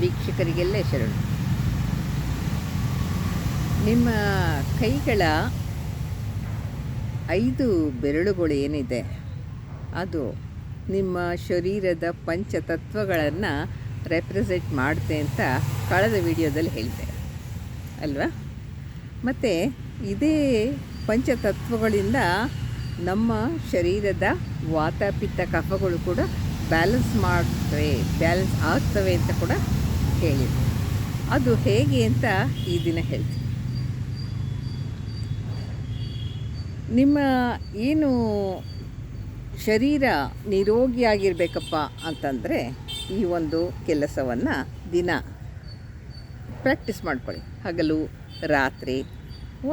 ವೀಕ್ಷಕರಿಗೆಲ್ಲ ಶರಣು. ನಿಮ್ಮ ಕೈಗಳ ಐದು ಬೆರಳುಗಳು ಏನಿದೆ, ಅದು ನಿಮ್ಮ ಶರೀರದ ಪಂಚತತ್ವಗಳನ್ನು ರೆಪ್ರೆಸೆಂಟ್ ಮಾಡುತ್ತೆ ಅಂತ ಕಳೆದ ವಿಡಿಯೋದಲ್ಲಿ ಹೇಳಿದೆ. ಅಲ್ವಾ? ಮತ್ತು ಇದೇ ಪಂಚತತ್ವಗಳಿಂದ ನಮ್ಮ ಶರೀರದ ವಾತ ಪಿತ್ತ ಕಫಗಳು ಕೂಡ ಬ್ಯಾಲೆನ್ಸ್ ಮಾಡ್ತವೆ ಬ್ಯಾಲೆನ್ಸ್ ಆಗ್ತವೆ ಅಂತ ಕೂಡ ಹೇಳಿದೆ ಅದು ಹೇಗೆ ಅಂತ ಈ ದಿನ ಹೇಳ್ತೀನಿ. ನಿಮ್ಮ ಏನು ಶರೀರ ನಿರೋಗಿಯಾಗಿರಬೇಕಪ್ಪ ಅಂತಂದರೆ ಈ ಒಂದು ಕೆಲಸವನ್ನು ದಿನ ಪ್ರಾಕ್ಟೀಸ್ ಮಾಡ್ಕೊಳ್ಳಿ. ಹಗಲು, ರಾತ್ರಿ,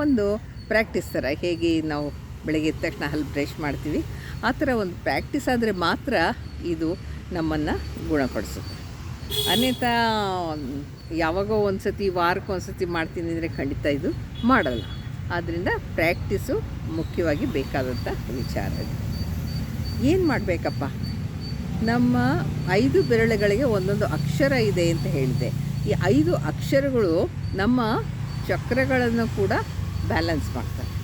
ಒಂದು ಪ್ರಾಕ್ಟೀಸ್ ಥರ ಹೇಗೆ ನಾವು ಬೆಳಗ್ಗೆ ಎದ್ದ ತಕ್ಷಣ ಹಲ್ಲು ಬ್ರಷ್ ಮಾಡ್ತೀವಿ, ಆ ಥರ ಒಂದು ಪ್ರಾಕ್ಟೀಸ್ ಆದರೆ ಮಾತ್ರ ಇದು ನಮ್ಮನ್ನು ಗುಣಪಡಿಸುತ್ತೆ. ಅನ್ಯಥಾ ಯಾವಾಗೋ ಒಂದು ಸತಿ ವಾರಕ್ಕೆ ಮಾಡ್ತೀನಿ ಅಂದರೆ ಖಂಡಿತ ಇದು ಮಾಡಲ್ಲ. ಆದ್ದರಿಂದ ಪ್ರ್ಯಾಕ್ಟೀಸು ಮುಖ್ಯವಾಗಿ ಬೇಕಾದಂಥ ವಿಚಾರ ಇದು. ಏನು ಮಾಡಬೇಕಪ್ಪ? ನಮ್ಮ ಐದು ಬೆರಳುಗಳಿಗೆ ಒಂದೊಂದು ಅಕ್ಷರ ಇದೆ ಅಂತ ಹೇಳಿದೆ. ಈ ಐದು ಅಕ್ಷರಗಳು ನಮ್ಮ ಚಕ್ರಗಳನ್ನು ಕೂಡ ಬ್ಯಾಲೆನ್ಸ್ ಮಾಡ್ತವೆ.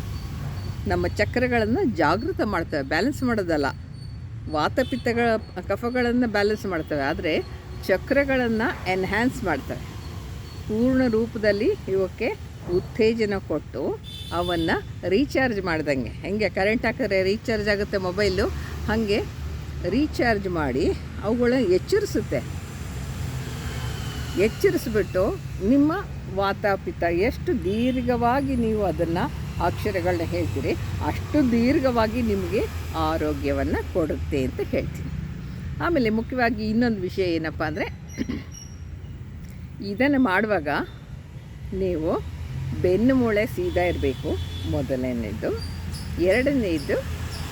ನಮ್ಮ ಚಕ್ರಗಳನ್ನು ಜಾಗೃತ ಮಾಡ್ತವೆ. ಬ್ಯಾಲೆನ್ಸ್ ಮಾಡೋದಲ್ಲ. ವಾತಪಿತ್ತಗಳ ಕಫಗಳನ್ನು ಬ್ಯಾಲೆನ್ಸ್ ಮಾಡ್ತವೆ. ಆದರೆ ಚಕ್ರಗಳನ್ನು ಎನ್ಹ್ಯಾನ್ಸ್ ಮಾಡ್ತಾರೆ. ಪೂರ್ಣ ರೂಪದಲ್ಲಿ ಇವಕ್ಕೆ ಉತ್ತೇಜನ ಕೊಟ್ಟು ಅವನ್ನು ರೀಚಾರ್ಜ್ ಮಾಡಿದಂಗೆ. ಹೆಂಗೆ? ಕರೆಂಟ್ ಹಾಕಿದ್ರೆ ರೀಚಾರ್ಜ್ ಆಗುತ್ತೆ ಮೊಬೈಲು ಹಾಗೆ ರೀಚಾರ್ಜ್ ಮಾಡಿ ಅವುಗಳನ್ನ ಎಚ್ಚರಿಸುತ್ತೆ. ಎಚ್ಚರಿಸ್ಬಿಟ್ಟು ನಿಮ್ಮ ವಾತಾಪಿತ, ಎಷ್ಟು ದೀರ್ಘವಾಗಿ ನೀವು ಅದನ್ನು ಅಕ್ಷರಗಳನ್ನ ಹೇಳ್ತೀರಿ ಅಷ್ಟು ದೀರ್ಘವಾಗಿ ನಿಮಗೆ ಆರೋಗ್ಯವನ್ನು ಕೊಡುತ್ತೆ ಅಂತ ಹೇಳ್ತೀನಿ. ಆಮೇಲೆ ಮುಖ್ಯವಾಗಿ ಇನ್ನೊಂದು ವಿಷಯ ಏನಪ್ಪ ಅಂದರೆ, ಇದನ್ನು ಮಾಡುವಾಗ ನೀವು ಬೆನ್ನು ಮೂಳೆ ಸೀದಾ ಇರಬೇಕು ಮೊದಲನೇದು ಎರಡನೇದು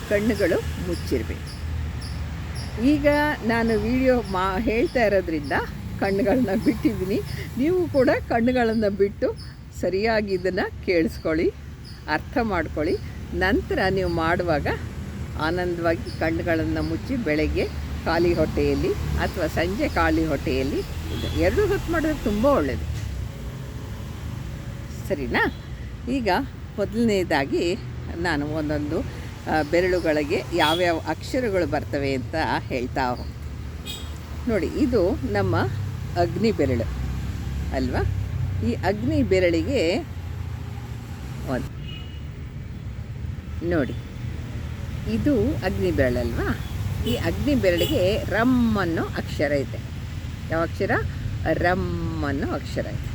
ಕಣ್ಣುಗಳು ಮುಚ್ಚಿರಬೇಕು. ಈಗ ನಾನು ವಿಡಿಯೋ ಮಾ, ಹೇಳ್ತಾ ಇರೋದ್ರಿಂದ ಕಣ್ಣುಗಳನ್ನ ಬಿಟ್ಟಿದ್ದೀನಿ. ನೀವು ಕೂಡ ಕಣ್ಣುಗಳನ್ನು ಬಿಟ್ಟು ಸರಿಯಾಗಿ ಇದನ್ನು ಕೇಳಿಸ್ಕೊಳ್ಳಿ, ಅರ್ಥ ಮಾಡ್ಕೊಳ್ಳಿ. ನಂತರ ನೀವು ಮಾಡುವಾಗ ಆನಂದವಾಗಿ ಕಣ್ಣುಗಳನ್ನು ಮುಚ್ಚಿ ಬೆಳಗ್ಗೆ ಖಾಲಿ ಹೊಟ್ಟೆಯಲ್ಲಿ ಅಥವಾ ಸಂಜೆ ಖಾಲಿ ಹೊಟ್ಟೆಯಲ್ಲಿ ಎರಡು ಹೊತ್ತು ಮಾಡಿದ್ರೆ ತುಂಬ ಒಳ್ಳೆಯದು ಸರಿನಾ? ಈಗ ಮೊದಲನೇದಾಗಿ ನಾನು ಒಂದೊಂದು ಬೆರಳುಗಳಿಗೆ ಯಾವ್ಯಾವ ಅಕ್ಷರಗಳು ಬರ್ತವೆ ಅಂತ ಹೇಳ್ತಾ ನೋಡಿ, ಇದು ನಮ್ಮ ಅಗ್ನಿ ಬೆರಳು ಅಲ್ವಾ? ಈ ಅಗ್ನಿ ಬೆರಳಿಗೆ ಒಂದು. ನೋಡಿ, ಇದು ಅಗ್ನಿ ಬೆರಳಲ್ವಾ? ಈ ಅಗ್ನಿ ಬೆರಳಿಗೆ ರಮ್ ಅನ್ನೋ ಅಕ್ಷರ ಇದೆ. ಯಾವ ಅಕ್ಷರ? ರಮ್ ಅನ್ನೋ ಅಕ್ಷರ ಇದೆ.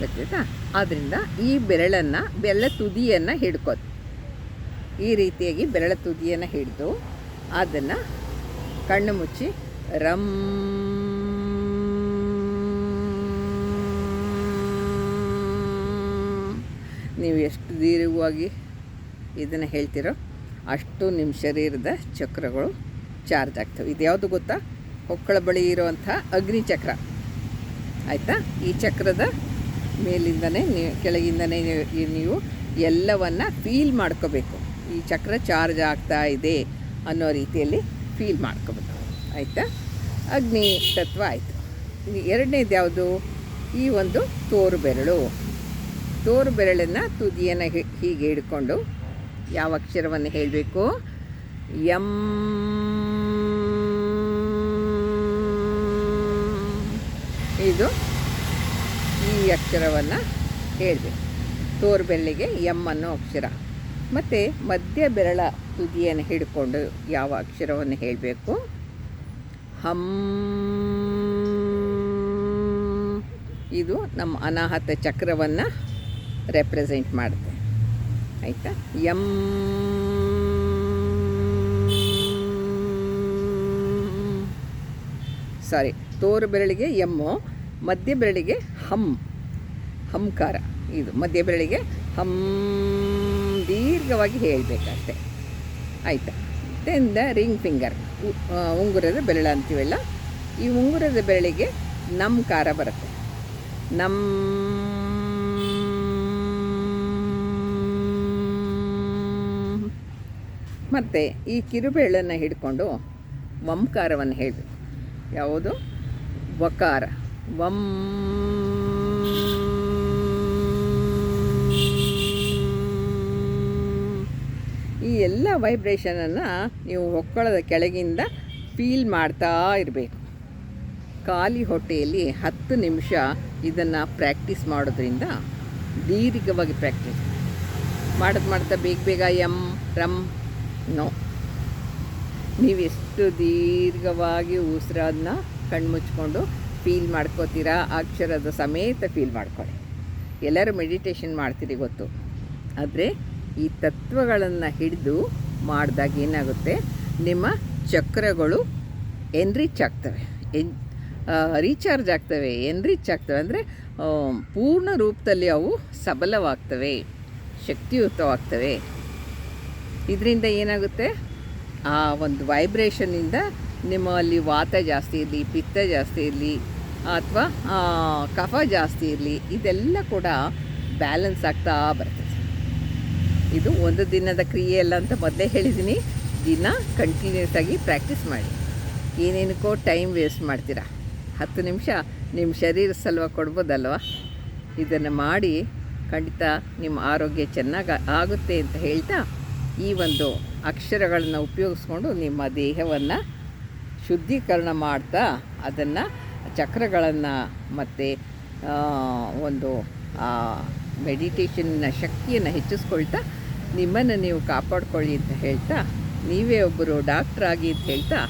ಗೊತ್ತಾಯ್ತಾ? ಆದ್ದರಿಂದ ಈ ಬೆರಳನ್ನು, ಬೆರಳ ತುದಿಯನ್ನು ಹಿಡ್ಕೋದು. ಈ ರೀತಿಯಾಗಿ ಬೆರಳ ತುದಿಯನ್ನು ಹಿಡಿದು ಅದನ್ನು ಕಣ್ಣು ಮುಚ್ಚಿ ರಮ್ ನೀವು ಎಷ್ಟು ದೀರ್ಘವಾಗಿ ಇದನ್ನು ಹೇಳ್ತಿರೋ ಅಷ್ಟು ನಿಮ್ಮ ಶರೀರದ ಚಕ್ರಗಳು ಚಾರ್ಜ್ ಆಗ್ತವೆ. ಇದು ಯಾವುದು ಗೊತ್ತಾ? ಹೊಕ್ಕಳ ಬಳಿ ಅಗ್ನಿ ಚಕ್ರ. ಆಯಿತಾ? ಈ ಚಕ್ರದ ಮೇಲಿಂದನೇ ನೀವು ಕೆಳಗಿಂದನೇ ನೀವು- ಎಲ್ಲವನ್ನ ಫೀಲ್ ಮಾಡ್ಕೋಬೇಕು. ಈ ಚಕ್ರ ಚಾರ್ಜ್ ಆಗ್ತಾ ಇದೆ ಅನ್ನೋ ರೀತಿಯಲ್ಲಿ ಫೀಲ್ ಮಾಡ್ಕೋಬೇಕು. ಆಯಿತಾ? ಅಗ್ನಿ ತತ್ವ ಆಯಿತು. ಎರಡನೇದು ಯಾವುದು? ಈ ಒಂದು ತೋರು ಬೆರಳು ತೋರು ಬೆರಳನ್ನು ತುದಿಯನ್ನು ಹೀಗೆ ಹಿಡ್ಕೊಂಡು ಯಾವ ಅಕ್ಷರವನ್ನು ಹೇಳಬೇಕು? ಎಂ ಇದು ಈ ಅಕ್ಷರವನ್ನು ಹೇಳಬೇಕು. ತೋರ್ಬೆಲ್ಲಿಗೆ ಎಂ ಅನ್ನೋ ಅಕ್ಷರ. ಮತ್ತು ಮಧ್ಯ ಬೆರಳ ತುದಿಯನ್ನು ಹಿಡ್ಕೊಂಡು ಯಾವ ಅಕ್ಷರವನ್ನು ಹೇಳಬೇಕು? ಹಮ್ ಇದು ನಮ್ಮ ಅನಾಹತ ಚಕ್ರವನ್ನು ರೆಪ್ರೆಸೆಂಟ್ ಮಾಡುತ್ತೆ. ಆಯಿತಾ? ಎಂ. ಸಾರಿ ತೋರು ಬೆರಳಿಗೆ ಎಮ್ಮು. ಮಧ್ಯ ಬೆರಳಿಗೆ ಹಮ್, ಹಂಕಾರ. ಇದು ಮಧ್ಯ ಬೆರಳಿಗೆ ಹಮ್ ದೀರ್ಘವಾಗಿ ಹೇಳಬೇಕಷ್ಟೆ ಆಯಿತಾ? ದೆನ್ ದ ರಿಂಗ್ ಫಿಂಗರ್ ಉಂಗುರದ ಬೆರಳು ಅಂತೀವಲ್ಲ, ಈ ಉಂಗುರದ ಬೆರಳಿಗೆ ನಮ್ಕಾರ ಬರುತ್ತೆ. ನಮ್ ಮತ್ತು ಈ ಕಿರುಬೆರಳನ್ನು ಹಿಡ್ಕೊಂಡು ವಂಕಾರವನ್ನು ಹೇಳಬೇಕು. ಯಾವುದು? ವಕಾರ. ವಂ. ಈ ಎಲ್ಲ ವೈಬ್ರೇಷನನ್ನು ನೀವು ಹೊಕ್ಕಳದ ಕೆಳಗಿಂದ ಫೀಲ್ ಮಾಡ್ತಾ ಇರಬೇಕು. ಖಾಲಿ ಹೊಟ್ಟೆಯಲ್ಲಿ ಹತ್ತು ನಿಮಿಷ ಇದನ್ನು ಪ್ರಾಕ್ಟೀಸ್ ಮಾಡೋದ್ರಿಂದ ದೀರ್ಘವಾಗಿ ಪ್ರಾಕ್ಟೀಸ್ ಮಾಡೋದು ಮಾಡ್ತಾ ಬೇಗ ಬೇಗ ಎಂ ರಮ್ ನೋ. ನೀವೆಷ್ಟು ದೀರ್ಘವಾಗಿ ಕಣ್ಣು ಕಣ್ಮುಚ್ಕೊಂಡು ಫೀಲ್ ಮಾಡ್ಕೋತೀರಾ? ಅಕ್ಷರದ ಸಮೇತ ಫೀಲ್ ಮಾಡ್ಕೊಳ್ಳಿ ಎಲ್ಲರೂ ಮೆಡಿಟೇಷನ್ ಮಾಡ್ತೀರಿ ಗೊತ್ತು. ಆದರೆ ಈ ತತ್ವಗಳನ್ನು ಹಿಡಿದು ಮಾಡಿದಾಗ ಏನಾಗುತ್ತೆ? ನಿಮ್ಮ ಚಕ್ರಗಳು ಎನ್ರಿಚ್ ಆಗ್ತವೆ. ಎನ್ ರೀಚಾರ್ಜ್ ಆಗ್ತವೆ. ಎನ್ರಿಚ್ ಆಗ್ತವೆ. ಅಂದರೆ ಪೂರ್ಣ ರೂಪದಲ್ಲಿ ಅವು ಸಬಲವಾಗ್ತವೆ. ಶಕ್ತಿಯುತವಾಗ್ತವೆ. ಇದರಿಂದ ಏನಾಗುತ್ತೆ? ಆ ಒಂದು ವೈಬ್ರೇಷನ್ನಿಂದ ನಿಮ್ಮಲ್ಲಿ ವಾತ ಜಾಸ್ತಿ ಇರಲಿ, ಪಿತ್ತ ಜಾಸ್ತಿ ಇರಲಿ ಅಥವಾ ಕಫ ಜಾಸ್ತಿ ಇರಲಿ, ಇದೆಲ್ಲ ಕೂಡ ಬ್ಯಾಲೆನ್ಸ್ ಆಗ್ತಾ ಬರ್ತದೆ. ಇದು ಒಂದು ದಿನದ ಕ್ರಿಯೆ ಅಲ್ಲ ಅಂತ ಮೊದಲೇ ಹೇಳಿದ್ದೀನಿ ದಿನ ಕಂಟಿನ್ಯೂಸ್ ಆಗಿ ಪ್ರಾಕ್ಟೀಸ್ ಮಾಡಿ. ಏನೇನಕ್ಕೋ ಟೈಮ್ ವೇಸ್ಟ್ ಮಾಡ್ತೀರಾ? ಹತ್ತು ನಿಮಿಷ ನಿಮ್ಮ ಶರೀರ ಸಲುವಾಗಿ ಕೊಡ್ಬೋದಲ್ವ? ಇದನ್ನು ಮಾಡಿ ಖಂಡಿತ ನಿಮ್ಮ ಆರೋಗ್ಯ ಚೆನ್ನಾಗಿ ಆಗುತ್ತೆ ಅಂತ ಹೇಳ್ತಾ, ಈ ಒಂದು ಅಕ್ಷರಗಳನ್ನು ಉಪಯೋಗಿಸ್ಕೊಂಡು ನಿಮ್ಮ ದೇಹವನ್ನು ಶುದ್ಧೀಕರಣ ಮಾಡ್ತಾ, ಅದನ್ನು ಚಕ್ರಗಳನ್ನು ಮತ್ತು ಒಂದು ಮೆಡಿಟೇಷನ್ನ ಶಕ್ತಿಯನ್ನು ಹೆಚ್ಚಿಸ್ಕೊಳ್ತಾ ನಿಮ್ಮನ್ನು ನೀವು ಕಾಪಾಡ್ಕೊಳ್ಳಿ ಅಂತ ಹೇಳ್ತಾ, ನೀವೇ ಒಬ್ಬರು ಡಾಕ್ಟ್ರಾಗಿ ಅಂತ ಹೇಳ್ತಾ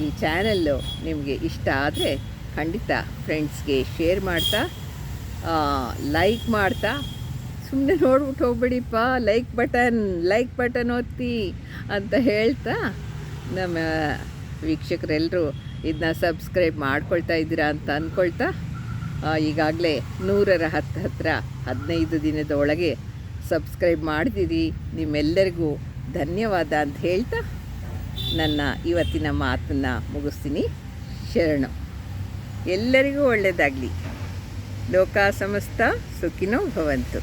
ಈ ಚಾನಲ್ಲು ನಿಮಗೆ ಇಷ್ಟ ಆದರೆ ಖಂಡಿತ ಫ್ರೆಂಡ್ಸ್ಗೆ ಶೇರ್ ಮಾಡ್ತಾ ಲೈಕ್ ಮಾಡ್ತಾ ಸುಮ್ಮನೆ ನೋಡ್ಬಿಟ್ಟು ಹೋಗ್ಬಿಡಿಪ್ಪ ಲೈಕ್ ಬಟನ್ ಲೈಕ್ ಬಟನ್ ಒತ್ತಿ ಅಂತ ಹೇಳ್ತಾ ನಮ್ಮ ವೀಕ್ಷಕರೆಲ್ಲರೂ ಇದನ್ನ ಸಬ್ಸ್ಕ್ರೈಬ್ ಮಾಡ್ಕೊಳ್ತಾ ಇದ್ದೀರಾ ಅಂತ ಅಂದ್ಕೊಳ್ತಾ ಈಗಾಗಲೇ ನೂರರ ಹತ್ತು ಹತ್ತಿರ ಹದಿನೈದು ದಿನದ ಒಳಗೆ ಸಬ್ಸ್ಕ್ರೈಬ್ ಮಾಡಿದಿರಿ. ನಿಮ್ಮೆಲ್ಲರಿಗೂ ಧನ್ಯವಾದ ಅಂತ ಹೇಳ್ತಾ ನನ್ನ ಇವತ್ತಿನ ಮಾತನ್ನು ಮುಗಿಸ್ತೀನಿ. ಶರಣು. ಎಲ್ಲರಿಗೂ ಒಳ್ಳೆಯದಾಗಲಿ ಲೋಕ ಸಮಸ್ತ ಸುಖಿನೋ ಭವಂತು.